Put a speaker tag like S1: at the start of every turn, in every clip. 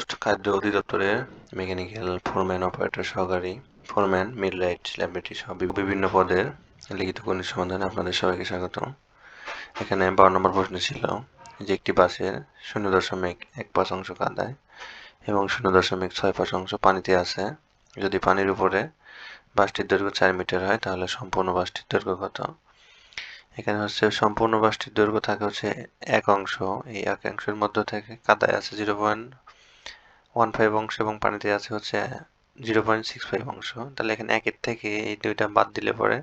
S1: Post খাদ্য অধিদপ্তরের mechanical foreman operator সহকারী ফোরম্যান মিডলাইট ল্যাবরেটরি সহ বিভিন্ন পদের লিখিত গণিত সমাধানে আপনাদের সবাইকে স্বাগত। এখানে বারো নম্বর প্রশ্ন ছিল যে একটি বাসের শূন্য দশমিক এক পাঁচ অংশ কাদায় এবং শূন্য দশমিক ছয় পাঁচ অংশ পানিতে আছে। যদি পানির উপরে বাসটির দৈর্ঘ্য চার মিটার হয়, তাহলে সম্পূর্ণ বাসটির দৈর্ঘ্য কত? এখানে হচ্ছে সম্পূর্ণ বাসটির দৈর্ঘ্য থাকে হচ্ছে এক অংশ। এই এক অংশের মধ্যে থেকে কাদায় আছে জিরো পয়েন্ট ওয়ান ফাইভ অংশ এবং পানিতে আছে হচ্ছে জিরো পয়েন্ট সিক্স ফাইভ অংশ তাহলে এখানে একের থেকে এই দুইটা বাদ দিলে পরে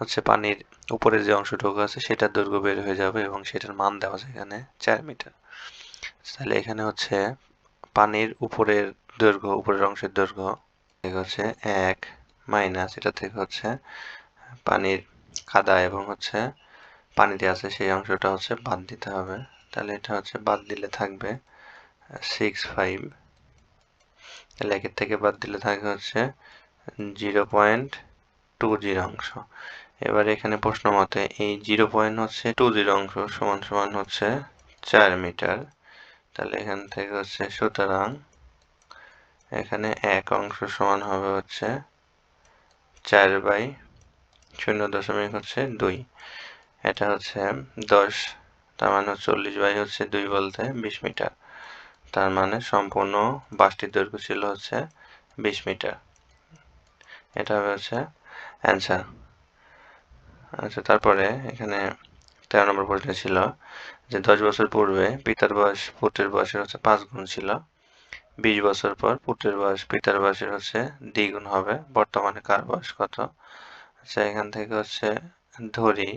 S1: হচ্ছে পানির উপরের যে অংশটুকু আছে সেটার দৈর্ঘ্য বের হয়ে যাবে এবং সেটার মান দেওয়া আছে এখানে চার মিটার। তাহলে এখানে হচ্ছে পানির উপরের দৈর্ঘ্য, উপরের অংশের দৈর্ঘ্য হচ্ছে এক মাইনাস এটা থেকে হচ্ছে পানির কাদা এবং হচ্ছে পানিতে আছে সেই অংশটা হচ্ছে বাদ দিতে হবে। তাহলে এটা হচ্ছে বাদ দিলে থাকবে সিক্স ফাইভ তাহলে একের থেকে বাদ দিলে থাকবে হচ্ছে জিরো পয়েন্ট টু জিরো অংশ। এবার এখানে প্রশ্ন মতে এই জিরো পয়েন্ট হচ্ছে টু জিরো অংশ সমান সমান হচ্ছে চার মিটার। তাহলে এখান থেকে হচ্ছে সুতরাং এখানে এক অংশ সমান হবে হচ্ছে চার বাই শূন্য দশমিক হচ্ছে দুই। এটা হচ্ছে দশ, তার মানে চল্লিশ বাই হচ্ছে দুই বলতে বিশ মিটার। তার মানে সম্পূর্ণ বাসটির দৈর্ঘ্য ছিল হচ্ছে বিশ মিটার। এটা হবে হচ্ছে অ্যান্সার আচ্ছা তারপরে এখানে তেরো নম্বর প্রশ্ন ছিল যে দশ বছর পূর্বে পিতার বয়স পুত্রের বয়সের হচ্ছে পাঁচ গুণ ছিল, বিশ বছর পর পুত্রের বয়স পিতার বয়সের হচ্ছে দ্বিগুণ হবে, বর্তমানে কার বয়স কত? আচ্ছা এখান থেকে হচ্ছে ধরি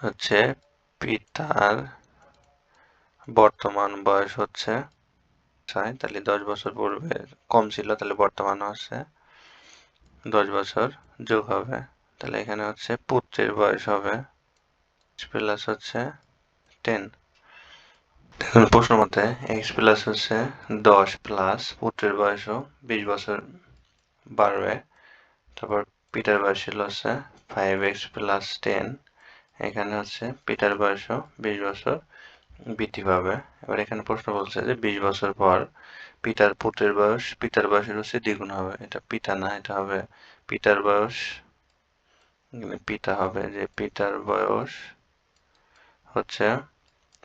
S1: হচ্ছে পিতার বর্তমান বয়স হচ্ছে ছয় তাহলে দশ বছর পূর্বে কম ছিল, তাহলে বর্তমান হচ্ছে দশ বছর যোগ হবে, তাহলে এখানে হচ্ছে পুত্রের বয়স হবে প্লাস হচ্ছে টেন প্রশ্ন মতে এক্স প্লাস হচ্ছে দশ প্লাস পুত্রের বয়সও বিশ বছর বাড়বে, তারপর পিটার বয়স ছিল হচ্ছে ফাইভ এক্স প্লাস টেন এখানে হচ্ছে পিটার বয়সও বিশ বছর বৃদ্ধি পাবে। এবার এখানে প্রশ্ন বলছে যে, বিশ বছর পর পিতার পুত্রের বয়স, পিতার বয়সের হচ্ছে দ্বিগুণ হবে। এটা পিতা না, এটা হবে পিতার বয়স। পিতা হবে যে পিতার বয়স হচ্ছে,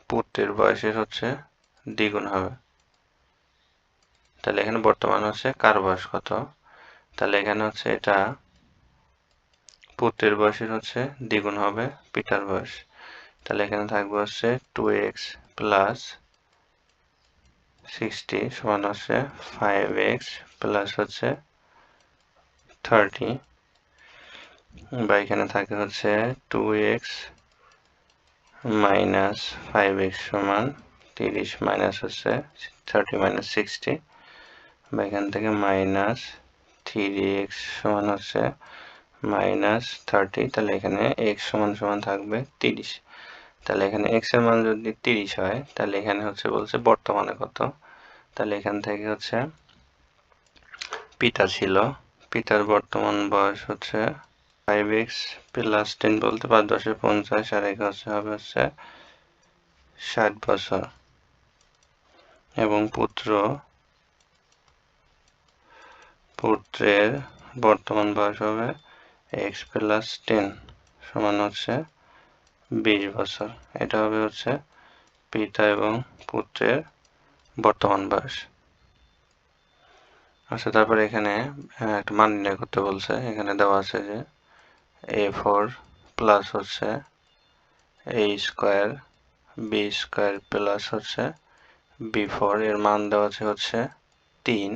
S1: পুত্রের বয়সের হচ্ছে দ্বিগুণ হবে। তাহলে এখানে বর্তমান হচ্ছে কার বয়স কত? তাহলে এখানে হচ্ছে এটা পুত্রের বয়সের হচ্ছে দ্বিগুণ হবে, পিতার বয়স। তাহলে এখানে থাকবে হচ্ছে টু এক্স প্লাস সিক্সটি সমান হচ্ছে ফাইভ এক্স প্লাস হচ্ছে থার্টি বা এখানে থাকে হচ্ছে two x minus five x সমান তিরিশ মাইনাস হচ্ছে থার্টি মাইনাস সিক্সটি বা এখান থেকে মাইনাস থ্রি এক্স সমান হচ্ছে মাইনাস থার্টি তাহলে এখানে এক্স সমান সমান থাকবে তিরিশ। তাহলে এখানে এক্সের মান যদি তিরিশ হয়, তাহলে এখানে হচ্ছে বলছে বর্তমানে কত? তাহলে এখান থেকে হচ্ছে পিতা ছিল। পিতার বর্তমান বয়স হচ্ছে ফাইভ এক্স প্লাস টেন বলতে পাঁচ দশে পঞ্চাশ, আর এক হচ্ছে হবে হচ্ছে ষাট বছর। এবং পুত্র, পুত্রের বর্তমান বয়স হবে এক্স প্লাস টেন সমান হচ্ছে বিশ বছর। এটা হবে হচ্ছে পিতা এবং পুত্রের বর্তমান বয়স। আচ্ছা তারপরে এখানে একটা মান নির্ণয় করতে বলছে। এখানে দেওয়া আছে যে এ ফোর প্লাস হচ্ছে a square, b square plus হচ্ছে বি ফোর। এর মান দেওয়া আছে হচ্ছে তিন।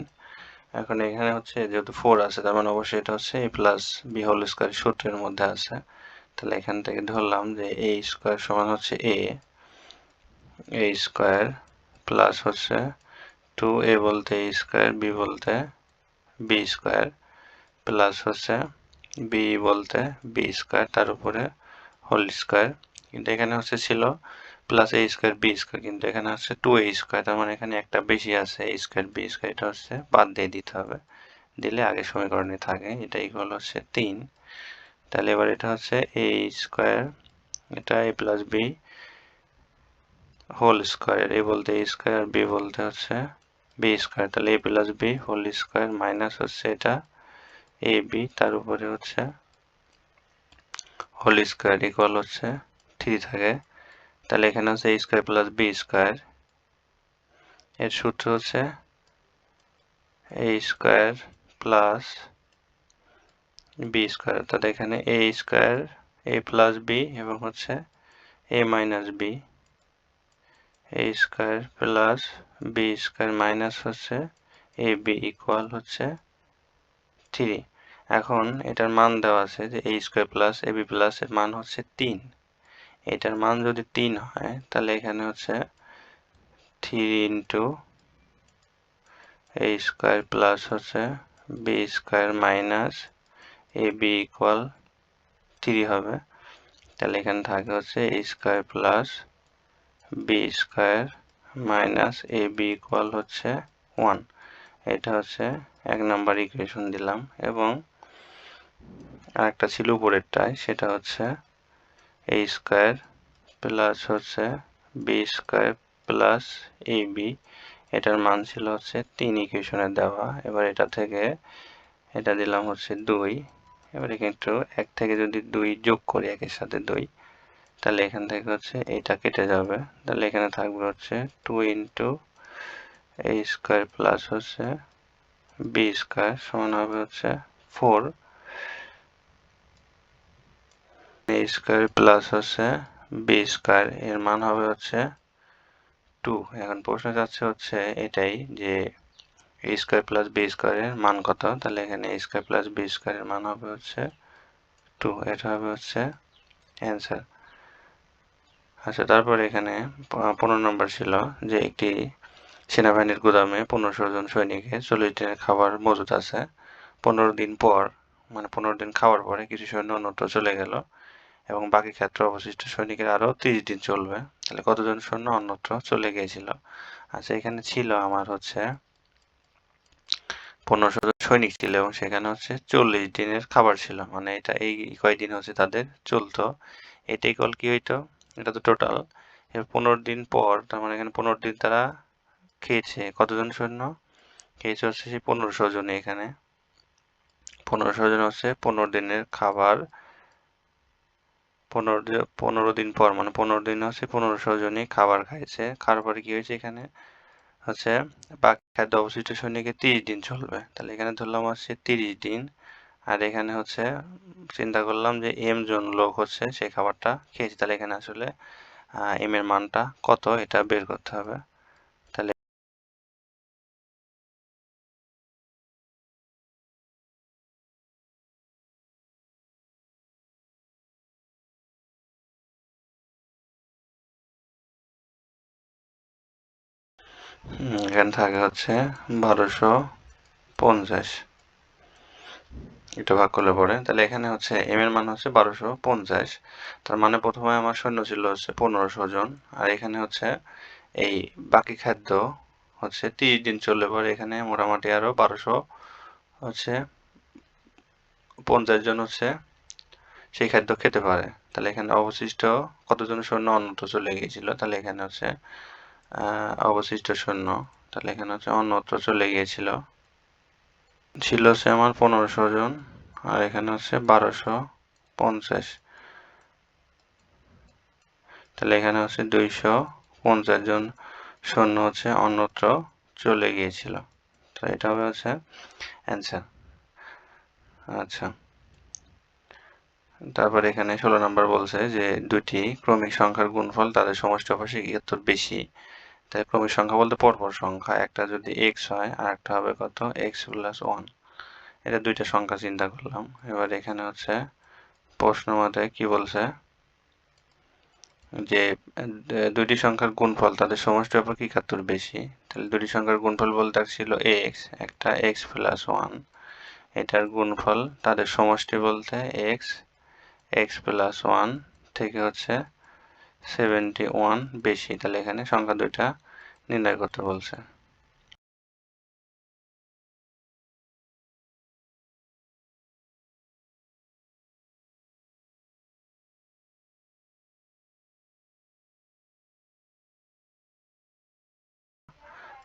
S1: এখন এখানে হচ্ছে যেহেতু ফোর আছে, তার মানে অবশ্যই এটা হচ্ছে a plus b whole square সূত্রের মধ্যে আছে। তাহলে এখান থেকে ধরলাম যে এ স্কোয়ার সমান হচ্ছে এ এ স্কোয়ার প্লাস হচ্ছে টু এ বলতে এ স্কোয়ার বি বলতে বি স্কোয়ার প্লাস হচ্ছে বি বলতে বি স্কোয়ার তার উপরে হোল স্কোয়ার কিন্তু এখানে হচ্ছে ছিল plus a square b square কিন্তু এখানে হচ্ছে টু এ স্কোয়ার তার মানে এখানে একটা বেশি আছে এ স্কোয়ার বি স্কোয়ার এটা হচ্ছে বাদ দিয়ে দিতে হবে। দিলে আগে সমীকরণে থাকে, এটা ইকুয়াল হচ্ছে তিন। তাহলে এবার এটা হচ্ছে এ স্কোয়ার এটা a plus b whole square a বলতে এ স্কোয়ার বি বলতে হচ্ছে বি স্কোয়ার তাহলে a plus b whole square minus হচ্ছে এটা এ বি তার উপরে হচ্ছে হোল স্কোয়ার ইকুয়াল হচ্ছে থ্রি থাকে, তাহলে এখানে হচ্ছে a square plus b square এর সূত্র হচ্ছে a square plus b square অর্থাৎ এখানে a square a plus b এবং হচ্ছে a minus b a square plus b square minus হচ্ছে এ বি ইকুয়াল হচ্ছে থ্রি এখন এটার মান দেওয়া আছে যে a square plus a b plus এর মান হচ্ছে তিন। এটার মান যদি তিন হয়, তাহলে এখানে হচ্ছে three into a square plus হচ্ছে b square minus a b equal three হবে। তাহলে এখানে থাকে হচ্ছে a square plus b square minus a b equal হচ্ছে ওয়ান এটা হচ্ছে এক নাম্বার ইকুয়েশন দিলাম এবং আরেকটা ছিল উপরেরটায়, সেটা হচ্ছে এ স্কোয়ার প্লাস হচ্ছে b square plus a b এটার মান ছিল হচ্ছে তিন ইকুয়েশনে দেওয়া। এবার এটা থেকে এটা দিলাম হচ্ছে দুই। এবারে কিন্তু এক থেকে যদি দুই যোগ করি একের সাথে দুই, তাহলে এখান থেকে হচ্ছে এটা কেটে যাবে। তাহলে এখানে থাকবে হচ্ছে two into a square plus হচ্ছে বি স্কোয়ার সমান হবে হচ্ছে ফোর এ স্কোয়ার প্লাস হচ্ছে বি স্কোয়ার এর মান হবে হচ্ছে টু এখন প্রশ্ন যাচ্ছে হচ্ছে এটাই যে এ স্কোয়ার প্লাস বি স্কোয়ারের মান কত? তাহলে এখানে এ স্কোয়ার প্লাস বি স্কোয়ারের মান হবে হচ্ছে টু এটা হবে হচ্ছে অ্যান্সার আচ্ছা তারপর এখানে পনেরো নম্বর ছিল যে একটি সেনাবাহিনীর গুদামে পনেরোশো জন সৈনিকের চল্লিশ দিনের খাবার মজুদ আছে। পনেরো দিন পর মানে পনেরো দিন খাওয়ার পরে কিছু সৈন্য অন্যত্র চলে গেল এবং বাকি ক্ষেত্রে অবশিষ্ট সৈনিকের আরও তিরিশ দিন চলবে। তাহলে কতজন সৈন্য অন্যত্র চলে গিয়েছিল? আচ্ছা এখানে ছিল আমার হচ্ছে পনেরোশো জন সৈনিক ছিল এবং সেখানে হচ্ছে চল্লিশ দিনের খাবার ছিল। মানে এটা এই কয়দিন হচ্ছে তাদের চলতো। এটাই কল কি হইতো? এটা তো টোটাল পনেরো দিন পর, তার মানে এখানে পনেরো দিন তারা খেয়েছে। কতজন সৈন্য? খেয়েছে হচ্ছে সেই পনেরোশো জন এখানে। পনেরোশো জন হচ্ছে পনেরো দিনের খাবার। পনেরো পনেরো দিন পর মানে পনেরো দিন হচ্ছে পনেরোশো জনই খাবার খাইছে। খাওয়ার পরে কি হয়েছে এখানে? হচ্ছে বাকি খাদ্য অবশিষ্ট সৈনিকের তিরিশ দিন চলবে। তাহলে এখানে ধরলাম হচ্ছে তিরিশ দিন। আর এখানে হচ্ছে চিন্তা করলাম যে এম জন লোক হচ্ছে সেই খাবারটা খেয়েছে। তাহলে এখানে আসলে এম এর মানটা কত? এটা বের করতে হবে। এখানে থাকে হচ্ছে বারোশো পঞ্চাশ। এটা ভাগ করলে পরে। তাহলে এখানে হচ্ছে এম এর মান হচ্ছে বারোশো পঞ্চাশ। তার মানে প্রথমে আমার সৈন্য ছিল হচ্ছে পনেরোশো জন। আর এখানে হচ্ছে এই বাকি খাদ্য হচ্ছে তিরিশ দিন চললে পরে এখানে মোটামুটি আরও বারোশো হচ্ছে পঞ্চাশ জন হচ্ছে সেই খাদ্য খেতে পারে। তাহলে এখানে অবশিষ্ট কতজন সৈন্য অন্যত্র চলে গিয়েছিল? তাহলে এখানে হচ্ছে অবশিষ্ট সৈন্য তাহলে এখানে হচ্ছে অন্যত্র চলে গিয়েছিল। ছিল হচ্ছে আমার পনেরোশো জন, আর এখানে হচ্ছে বারোশো পঞ্চাশ। তাহলে এখানে হচ্ছে দুইশো পঞ্চাশ জন সৈন্য হচ্ছে অন্যত্র চলে গিয়েছিল। তো এটা হবে হচ্ছে অ্যান্সার আচ্ছা। তারপর এখানে ষোলো নম্বর বলছে যে দুটি ক্রমিক সংখ্যার গুণফল তাদের সমষ্টি অবশ্যই একাত্তর বেশি। তাই ক্রমিক সংখ্যা বলতে পরপর সংখ্যা, একটা যদি এক্স হয় আর একটা হবে কত? এক্স প্লাস ওয়ান এটা দুইটা সংখ্যা চিন্তা করলাম। এবার এখানে হচ্ছে প্রশ্ন মতে কি বলছে? যে দুটি সংখ্যার গুণফল তাদের সমষ্টি অপেক্ষা একাত্তর বেশি? তাহলে দুটি সংখ্যার গুণফল বলতে ছিল এক্স একটা এক্স প্লাস ওয়ান এটার গুণফল তাদের সমষ্টি বলতে এক্স এক্স প্লাস ওয়ান থেকে হচ্ছে সেভেন্টি ওয়ান বেশি, তাহলে এখানে সংখ্যা দুইটা নির্ণয় করতে বলছে।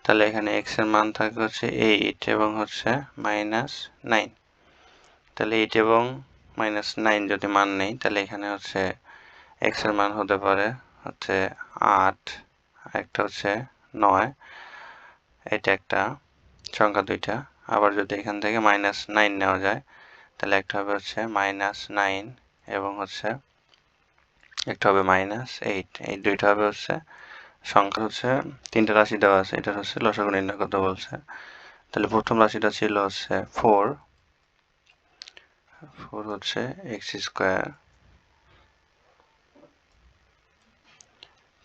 S1: তাহলে এখানে এক্সের মান থাকবে হচ্ছে এইট এবং হচ্ছে মাইনাস নাইন তাহলে এইট এবং মাইনাস নাইন যদি মান নেই, তাহলে এখানে হচ্ছে এক্সের মান হতে পারে হচ্ছে আট একটা হচ্ছে নয়, এটা একটা, সংখ্যা দুইটা। আবার যদি এখান থেকে মাইনাস নাইন নেওয়া যায়, তাহলে একটা হবে হচ্ছে মাইনাস নাইন এবং হচ্ছে একটা হবে মাইনাস এইট এই দুইটা হবে হচ্ছে, সংখ্যা হচ্ছে, তিনটা রাশি দেওয়া আছে এটা হচ্ছে লসাগু নির্ণয় করতে বলছে। তাহলে প্রথম রাশিটা ছিল হচ্ছে ফোর ফোর হচ্ছে x square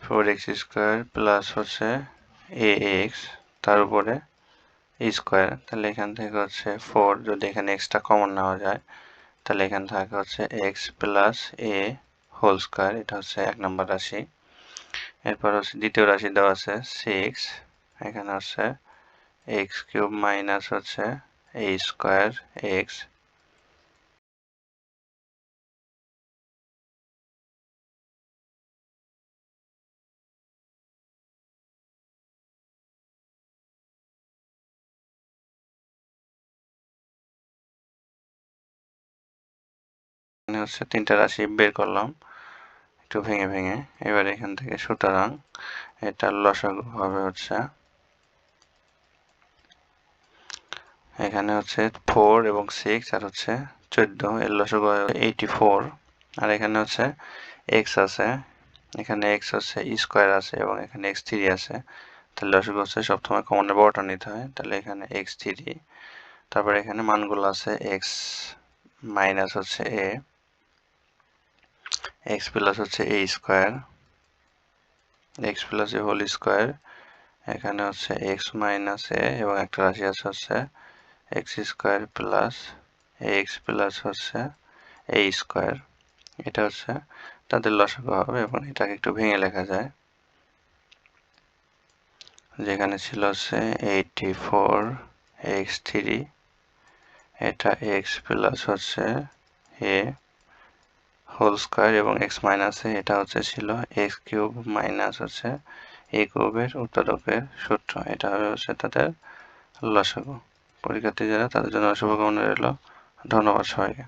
S1: four x square plus হচ্ছে এ এক্স তার উপরে স্কোয়ার তাহলে এখান থেকে হচ্ছে ফোর যদি এখানে এক্সটা কমন নেওয়া যায়, তাহলে এখান থেকে হচ্ছে x plus a whole square এটা হচ্ছে এক নম্বর রাশি। এরপর হচ্ছে দ্বিতীয় রাশি দেওয়া আছে সিক্স এখানে হচ্ছে এক্স কিউব মাইনাস হচ্ছে এ স্কোয়ার এক্স হচ্ছে তিনটা রাশি বের করলাম। একটু ভেঙে ভেঙে। এবার এখান থেকে সুতরাং এটা লসাগু হবে হচ্ছে এখানে হচ্ছে ফোর এবং সিক্স আর হচ্ছে চোদ্দ। এর লসাগু এইটি ফোর আর এখানে হচ্ছে এক্স আছে। এখানে এক্স হচ্ছে স্কোয়ার আছে এবং এখানে এক্স থ্রি আছে। তাহলে লসাগু হচ্ছে সবসময় কমনের বড়টা নিতে হয়। তাহলে এখানে এক্স থ্রি তারপরে এখানে মানগুলো আছে এক্স মাইনাস হচ্ছে এ এক্স প্লাস হচ্ছে a square x plus a whole square এখানে হচ্ছে এক্স মাইনাস এ এবং একটা রাশি আছে হচ্ছে x square plus x plus হচ্ছে এ স্কোয়ার এটা হচ্ছে তাদের লসাগু হবে এবং এটাকে একটু ভেঙে লেখা যায়। যেখানে ছিল হচ্ছে এইটি ফোর এক্স থ্রি এটা এক্স প্লাস হচ্ছে এ হোল স্কোয়ার এবং এক্স মাইনাসে এটা হচ্ছে ছিল এক্স কিউব মাইনাস হচ্ছে এ কিউবের উৎপাদকের সূত্র। এটা হবে হচ্ছে তাদের লসাগু। পরীক্ষার্থী যারা তাদের জন্য শুভকামনা রইল। ধন্যবাদ সবাইকে।